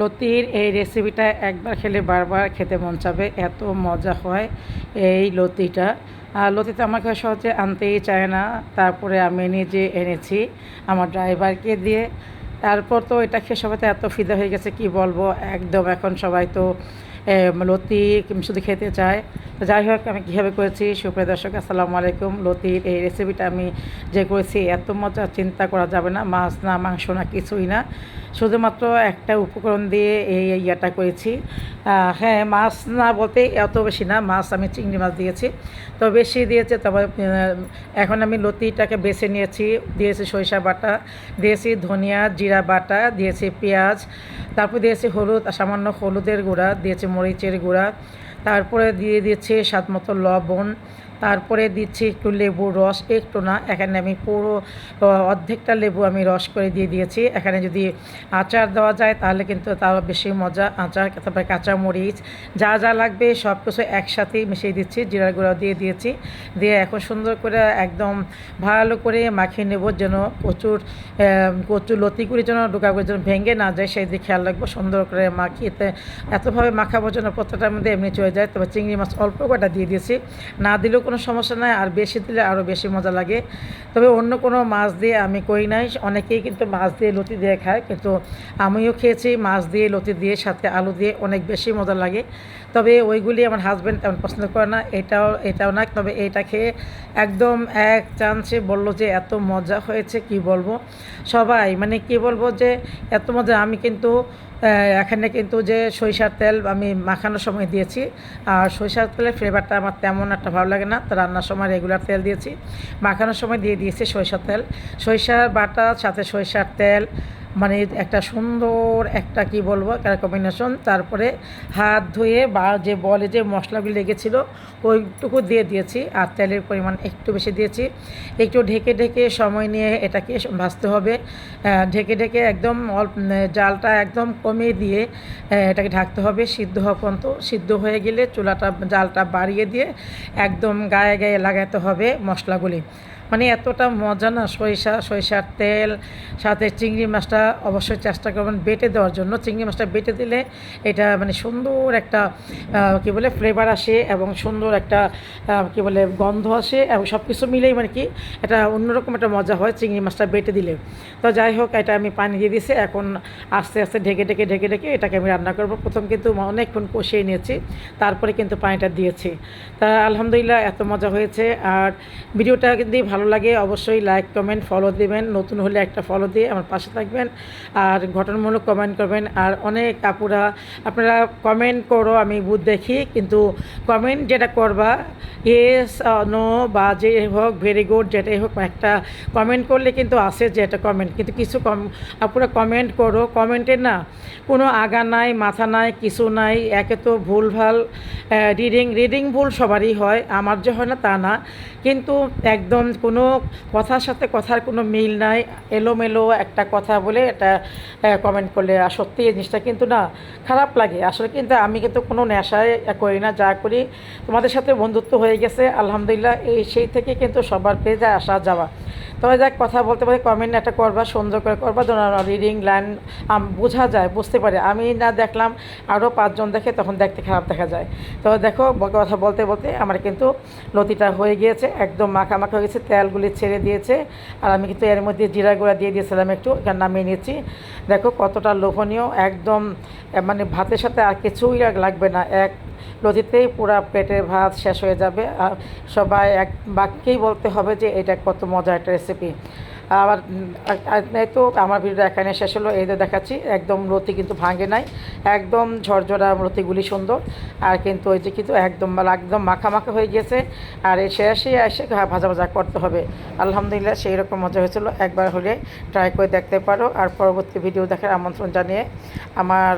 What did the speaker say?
লতির এই রেসিপিটা একবার খেলে বারবার খেতে মন চাবে, এত মজা হয় এই লতিটা। আর লতিটা আমাকে সহজে আনতেই চায় না, তারপরে আমি নিজে এনেছি আমার ড্রাইভারকে দিয়ে। তারপর তো এটা খেয়ে সবাই তো এত ফিদা হয়ে গেছে, কি বলব? একদম এখন সবাই তো লতি শুধু খেতে চায়। তো যাই হোক, আমি কীভাবে করেছি, সুপ্রিয় দর্শক, আসসালামু আলাইকুম। লতির এই রেসিপিটা আমি যে করেছি, এত মজা, চিন্তা করা যাবে না, মাছ না, মাংস না, কিছুই না। শুধুমাত্র একটা উপকরণ দিয়ে এই ইয়াটা করেছি। হ্যাঁ মাছ না বলতে এত বেশি না, মাছ আমি চিংড়ি মাছ দিয়েছি। তো বেশি দিয়েছে তবে এখন আমি লতিটাকে বেছে নিয়েছি। দিয়েছি সরিষা বাটা, দিয়েছি ধনিয়া, জিরা বাটা, দিয়েছি পেঁয়াজ, তারপর দিয়েছি হলুদ সামান্য হলুদের গুঁড়া, দিয়েছি মরিচের গুঁড়া তারপরে দিয়ে দিয়েছি স্বাদ মতো লবণ, তারপরে দিচ্ছি একটু লেবুর রস, একটু না, এখানে আমি পুরো অর্ধেকটা লেবু আমি রস করে দিয়ে দিয়েছি। এখানে যদি আচার দেওয়া যায় তাহলে কিন্তু তার বেশি মজা, আচার তারপরে কাঁচা মরিচ যা যা লাগবে সব কিছু একসাথেই মিশিয়ে দিচ্ছি, জিরার গুঁড়া দিয়ে দিয়েছি। দিয়ে এখন সুন্দর করে একদম ভালো করে মাখিয়ে নেব যেন প্রচুর কচুর লতিগুলি যেন ডোকাগুলি যেন ভেঙে না যায়, সেই দিকে খেয়াল রাখব সুন্দর করে মাখিয়েতে এতভাবে মাখাবো যেন প্রত্যেকটার মধ্যে এমনি চলে যায়। তবে চিংড়ি মাছ অল্প কটা দিয়ে দিয়েছি। না দিলেও কোনো সমস্যা নাই, আর বেশি দিলে আরও বেশি মজা লাগে। তবে অন্য কোনো মাছ দিয়ে আমি কই নাই। অনেকেই কিন্তু মাছ দিয়ে লতি দিয়ে খায়, কিন্তু আমিও খেয়েছি। মাছ দিয়ে, লতি দিয়ে, সাথে আলু দিয়ে অনেক বেশি মজা লাগে। তবে ওইগুলি আমার হাজব্যান্ড তেমন পছন্দ করে না, এটাও এটাও না, তবে এটা খেয়ে একদম এক চান্সে বলল যে এত মজা হয়েছে, কি বলব? সবাই মানে কি বলব যে এত মজা, আমি কিন্তু এখানে কিন্তু যে সরিষার তেল আমি মাখানোর সময় দিয়েছি, আর সরিষার তেলের ফ্লেভারটা আমার তেমন একটা ভালো লাগে না, তো রান্নার সময় রেগুলার তেল দিয়েছি, মাখানোর সময় দিয়ে দিয়েছি সরিষার তেল, সরিষার বাটা সাথে সরিষার তেল মানে একটা সুন্দর একটা, কি বলব, একটা কম্বিনেশন তারপরে হাত ধুয়ে বা যে বলে যে মশলাগুলি লেগেছিল, ওইটুকু দিয়ে দিয়েছি। আর তেলের পরিমাণ একটু বেশি দিয়েছি। একটু ঢেকে ঢেকে সময় নিয়ে এটাকে ভাজতে হবে। ঢেকে ঢেকে একদম অল্প জালটা একদম কমিয়ে দিয়ে এটাকে ঢাকতে হবে সিদ্ধ হওয়া পর্যন্ত। সিদ্ধ হয়ে গেলে চুলাটা, জালটা বাড়িয়ে দিয়ে একদম গায়ে গায়ে লাগাতে হবে মশলাগুলি। মানে এতটা মজা না সরিষা, সরিষার তেল, সাথে চিংড়ি মাছটা অবশ্যই চেষ্টা করবেন বেটে দেওয়ার জন্য। চিংড়ি মাছটা বেটে দিলে এটা মানে সুন্দর একটা কি বলে ফ্লেভার আসে এবং সুন্দর একটা কি বলে, গন্ধ আসে এবং সব কিছু মিলেই মানে কি এটা অন্যরকম একটা মজা হয় চিংড়ি মাছটা বেটে দিলে। তো যাই হোক, এটা আমি পানি দিয়ে দিয়েছি। এখন আস্তে আস্তে ঢেকে ঢেকে ঢেকে ঢেকে এটাকে আমি রান্না করব। প্রথম কিন্তু অনেকক্ষণ কষিয়ে নিয়েছি, তারপরে কিন্তু পানিটা দিয়েছি। তা আলহামদুলিল্লাহ এত মজা হয়েছে। আর ভিডিওটা যদি ভালো লাগে, অবশ্যই লাইক কমেন্ট ফলো দিবেন। নতুন হলে একটা ফলো দিয়ে আমার পাশে থাকবেন। আর ঘটনামূলক কমেন্ট করবেন। আর অনেক আপুরা, আপনারা কমেন্ট করো, আমি বুধ দেখি। কিন্তু কমেন্ট যেটা করবা ইয়েস নো বা যে হোক ভেরি গুড যেটাই হোক, একটা কমেন্ট করলে কিন্তু আসে যে একটা কমেন্ট কিন্তু কিছু কম আপুরা কমেন্ট করো কমেন্টে না, কোনো আগা নাই, মাথা নাই, কিছু নাই, একে তো ভুলভাল রিডিং রিডিং ভুল সবারই হয়। আমার যে হয় না, তা না। কিন্তু একদম কোনো কথার সাথে কথার কোনো মিল নাই, এলোমেলো একটা কথা বলে এটা কমেন্ট করলে, আর সত্যি এই জিনিসটা কিন্তু না খারাপ লাগে। আসলে কিন্তু আমি কিন্তু কোনো নেশায় করি না, যা করি, তোমাদের সাথে বন্ধুত্ব হয়ে গেছে, আলহামদুলিল্লাহ, এই সেই থেকে কিন্তু সবার পেজে আসা যাওয়া। তবে যাক, কথা বলতে পারি কমেন্ট একটা করবা সুন্দর করে করবা রিডিং লাইন বোঝা যায়, বুঝতে পারে। আমি না দেখলাম আরও পাঁচজন দেখে তখন দেখতে খারাপ দেখা যায়। তো দেখো কথা বলতে বলতে আমার কিন্তু লতিটা হয়ে গিয়েছে, একদম মাখা মাখা হয়ে গেছে তেলগুলি ছেড়ে দিয়েছে। আর আমি কিন্তু এর মধ্যে জিরা গুঁড়া দিয়ে দিয়েছিলাম, একটু এখানে নামিয়ে নিয়েছি। দেখো কতটা লোভনীয়, একদম মানে ভাতের সাথে আর কিছুই লাগবে না। এক লতিতেই পুরো পেটের ভাত শেষ হয়ে যাবে। আর সবাই এক বাক্যেই বলতে হবে যে এটা কত মজার একটা রেসিপি আবার এই তো আমার ভিডিও এখানে শেষ হলো। এই দেখাচ্ছি, একদম রতি কিন্তু ভাঙে নাই। একদম ঝরঝরা রতিগুলি সুন্দর। আর কিন্তু ওই যে কিন্তু একদম মানে একদম মাখা মাখা হয়ে গেছে আর এই শেষে এসে ভাজা ভাজা করতে হবে। আলহামদুলিল্লাহ সেই রকম মজা হয়েছিল। একবার হলে ট্রাই করে দেখতে পারো। আর পরবর্তী ভিডিও দেখার আমন্ত্রণ জানিয়ে আমার